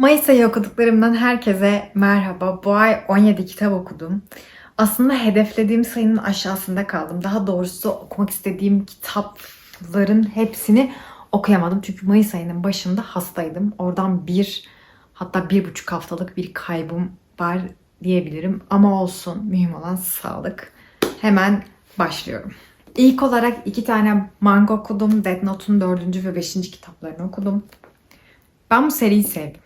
Mayıs ayı okuduklarımdan herkese merhaba. Bu ay 17 kitap okudum. Aslında hedeflediğim sayının aşağısında kaldım. Daha doğrusu okumak istediğim kitapların hepsini okuyamadım. Çünkü Mayıs ayının başında hastaydım. Oradan bir hatta bir buçuk haftalık bir kaybım var diyebilirim. Ama olsun mühim olan sağlık. Hemen başlıyorum. İlk olarak iki tane manga okudum. Death Note'un dördüncü ve beşinci kitaplarını okudum. Ben bu seriyi sevdim.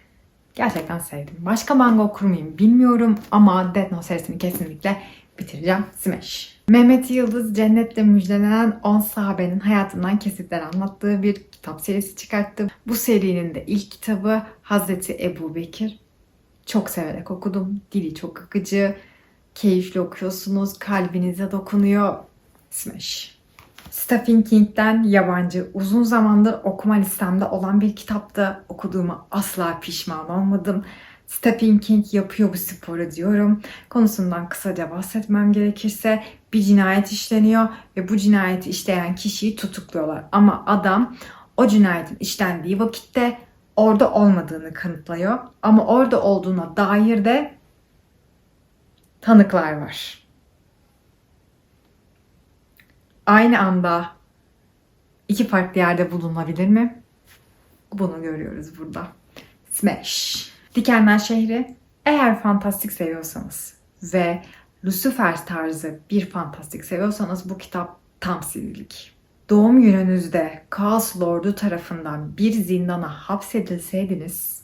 Gerçekten sevdim. Başka manga okur muyum bilmiyorum ama Death Note serisini kesinlikle bitireceğim. Smash. Mehmet Yıldız cennetle müjdelenen 10 sahabenin hayatından kesitler anlattığı bir kitap serisi çıkarttı. Bu serinin de ilk kitabı Hazreti Ebu Bekir. Çok severek okudum. Dili çok akıcı. Keyifli okuyorsunuz. Kalbinize dokunuyor. Smash. Stephen King'den yabancı uzun zamandır okuma listemde olan bir kitapta okuduğuma asla pişman olmadım. Stephen King yapıyor bu sporu diyorum. Konusundan kısaca bahsetmem gerekirse bir cinayet işleniyor ve bu cinayeti işleyen kişiyi tutukluyorlar. Ama adam o cinayetin işlendiği vakitte orada olmadığını kanıtlıyor. Ama orada olduğuna dair de tanıklar var. Aynı anda iki farklı yerde bulunabilir mi? Bunu görüyoruz burada. Smash. Dikenler şehri. Eğer fantastik seviyorsanız ve Lucifer tarzı bir fantastik seviyorsanız bu kitap tam sizlik. Doğum gününüzde Kaos Lord'u tarafından bir zindana hapsedilseydiniz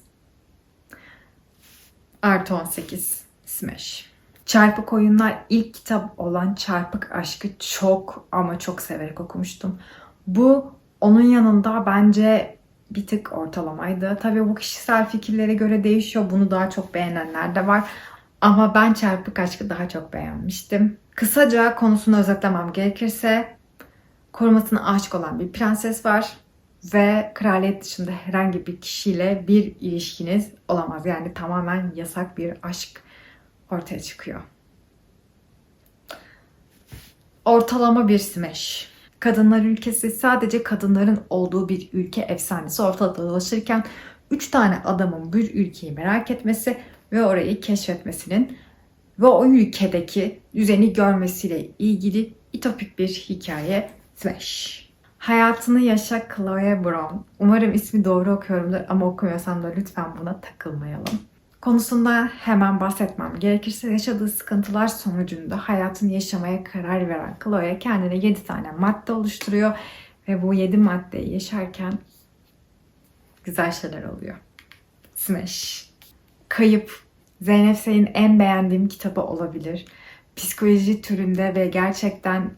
artı 18 Smash. Çarpık Oyunlar ilk kitap olan Çarpık Aşk'ı çok ama çok severek okumuştum. Bu onun yanında bence bir tık ortalamaydı. Tabii bu kişisel fikirlere göre değişiyor. Bunu daha çok beğenenler de var. Ama ben Çarpık Aşk'ı daha çok beğenmiştim. Kısaca konusunu özetlemem gerekirse korumasına aşık olan bir prenses var ve kraliyet dışında herhangi bir kişiyle bir ilişkiniz olamaz. Yani tamamen yasak bir aşk ortaya çıkıyor. Ortalama bir smash. Kadınlar ülkesi sadece kadınların olduğu bir ülke efsanesi ortada dolaşırken 3 tane adamın bir ülkeyi merak etmesi ve orayı keşfetmesinin ve o ülkedeki düzeni görmesiyle ilgili itopik bir hikaye Smash. Hayatını yaşa Chloe Brown. Umarım ismi doğru okuyorumdur ama okumuyorsam da lütfen buna takılmayalım. Konusunda hemen bahsetmem gerekirse yaşadığı sıkıntılar sonucunda hayatını yaşamaya karar veren Chloe kendine 7 tane madde oluşturuyor ve bu 7 maddeyi yaşarken güzel şeyler oluyor. Smash. Kayıp. Zeynep Sayın en beğendiğim kitabı olabilir. Psikoloji türünde ve gerçekten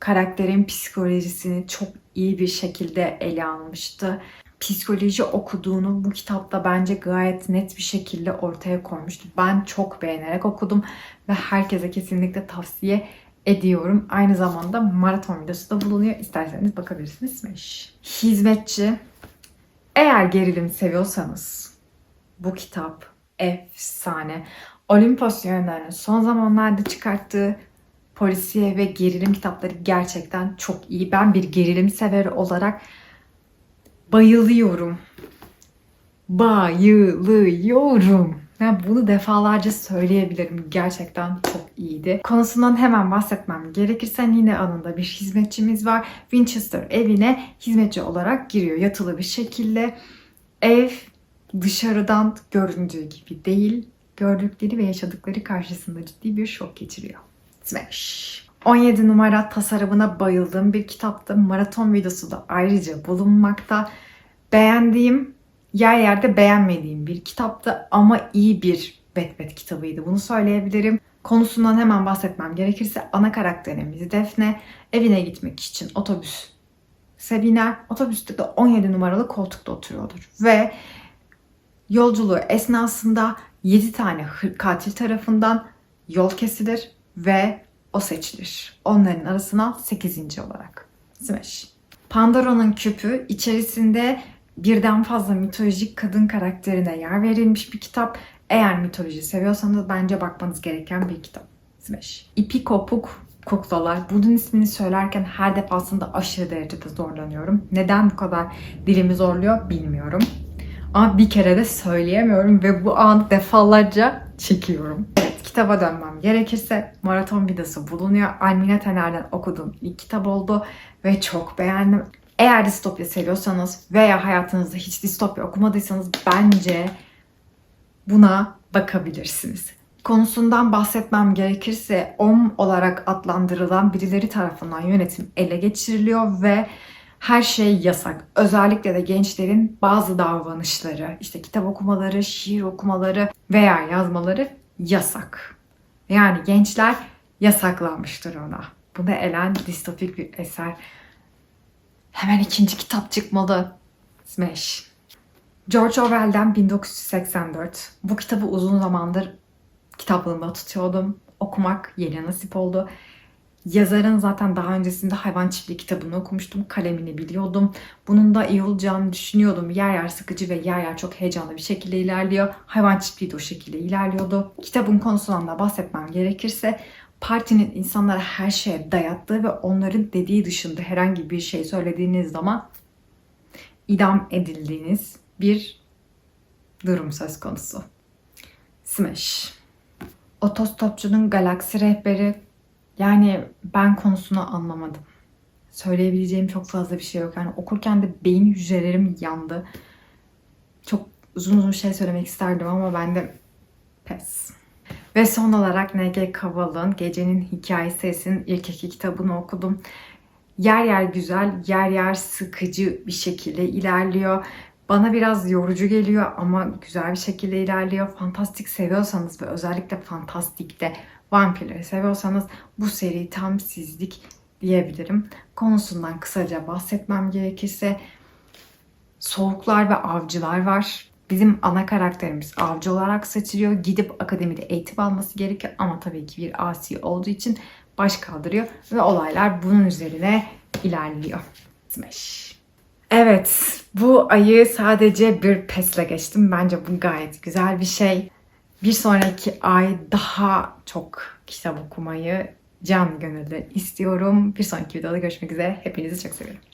karakterin psikolojisini çok iyi bir şekilde ele almıştı psikoloji okuduğunu bu kitapta bence gayet net bir şekilde ortaya koymuştu. Ben çok beğenerek okudum ve herkese kesinlikle tavsiye ediyorum. Aynı zamanda maraton videosu da bulunuyor. İsterseniz bakabilirsiniz. Hizmetçi. Eğer gerilim seviyorsanız bu kitap efsane. Olimpos yayınlarının son zamanlarda çıkarttığı polisiye ve gerilim kitapları gerçekten çok iyi. Ben bir gerilim severi olarak bayılıyorum. Bayılıyorum. Ben bunu defalarca söyleyebilirim. Gerçekten çok iyiydi. Konusundan hemen bahsetmem gerekirse yine anında bir hizmetçimiz var. Winchester evine hizmetçi olarak giriyor. Yatılı bir şekilde. Ev dışarıdan göründüğü gibi değil. Gördükleri ve yaşadıkları karşısında ciddi bir şok geçiriyor. Smash. 17 numara tasarımına bayıldığım bir kitaptı. Maraton videosu da ayrıca bulunmakta. Beğendiğim, yer yerde beğenmediğim bir kitaptı ama iyi bir Betbet kitabıydı. Bunu söyleyebilirim. Konusundan hemen bahsetmem gerekirse ana karakterimiz Defne evine gitmek için otobüs biner. Otobüste de 17 numaralı koltukta oturuyordur. Ve yolculuğu esnasında 7 tane katil tarafından yol kesilir ve o seçilir. Onların arasına 8. olarak. Smash. Pandora'nın küpü içerisinde birden fazla mitolojik kadın karakterine yer verilmiş bir kitap. Eğer mitoloji seviyorsanız bence bakmanız gereken bir kitap. Smash. İpi kopuk kuklalar. Bunun ismini söylerken her defasında aşırı derecede zorlanıyorum. Neden bu kadar dilimi zorluyor bilmiyorum. Ama bir kere de söyleyemiyorum ve bu anı defalarca çekiyorum. Kitaba dönmem gerekirse Maraton Vidası bulunuyor. Almina Taner'den okuduğum ilk kitap oldu ve çok beğendim. Eğer distopya seviyorsanız veya hayatınızda hiç distopya okumadıysanız bence buna bakabilirsiniz. Konusundan bahsetmem gerekirse OM olarak adlandırılan birileri tarafından yönetim ele geçiriliyor ve her şey yasak. Özellikle de gençlerin bazı davranışları, işte kitap okumaları, şiir okumaları veya yazmaları yasak. Yani gençler yasaklanmıştır ona. Buna elen distopik bir eser. Hemen ikinci kitap çıkmalı. Smash. George Orwell'den 1984. Bu kitabı uzun zamandır kitaplığımda tutuyordum. Okumak yeni nasip oldu. Yazarın zaten daha öncesinde Hayvan Çiftliği kitabını okumuştum. Kalemini biliyordum. Bunun da iyi olacağını düşünüyordum. Yer yer sıkıcı ve yer yer çok heyecanlı bir şekilde ilerliyor. Hayvan Çiftliği de o şekilde ilerliyordu. Kitabın konusundan da bahsetmem gerekirse partinin insanlara her şeye dayattığı ve onların dediği dışında herhangi bir şey söylediğiniz zaman idam edildiğiniz bir durum söz konusu. Smash. Otostopçunun galaksi rehberi yani ben konusunu anlamadım. Söyleyebileceğim çok fazla bir şey yok. Yani okurken de beyin hücrelerim yandı. Çok uzun uzun şey söylemek isterdim ama ben de pes. Ve son olarak N.G. Kaval'ın Gecenin Hikayesi serisinin ilk iki kitabını okudum. Yer yer güzel, yer yer sıkıcı bir şekilde ilerliyor. Bana biraz yorucu geliyor ama güzel bir şekilde ilerliyor. Fantastik seviyorsanız ve özellikle fantastikte vampirleri seviyorsanız bu seri tam sizlik diyebilirim. Konusundan kısaca bahsetmem gerekirse soğuklar ve avcılar var. Bizim ana karakterimiz avcı olarak seçiliyor. Gidip akademide eğitim alması gerekiyor ama tabii ki bir asi olduğu için baş kaldırıyor ve olaylar bunun üzerine ilerliyor. Smash. Evet, bu ayı sadece bir pesle geçtim. Bence bu gayet güzel bir şey. Bir sonraki ay daha çok kitap okumayı can gönülden istiyorum. Bir sonraki videoda görüşmek üzere. Hepinizi çok seviyorum.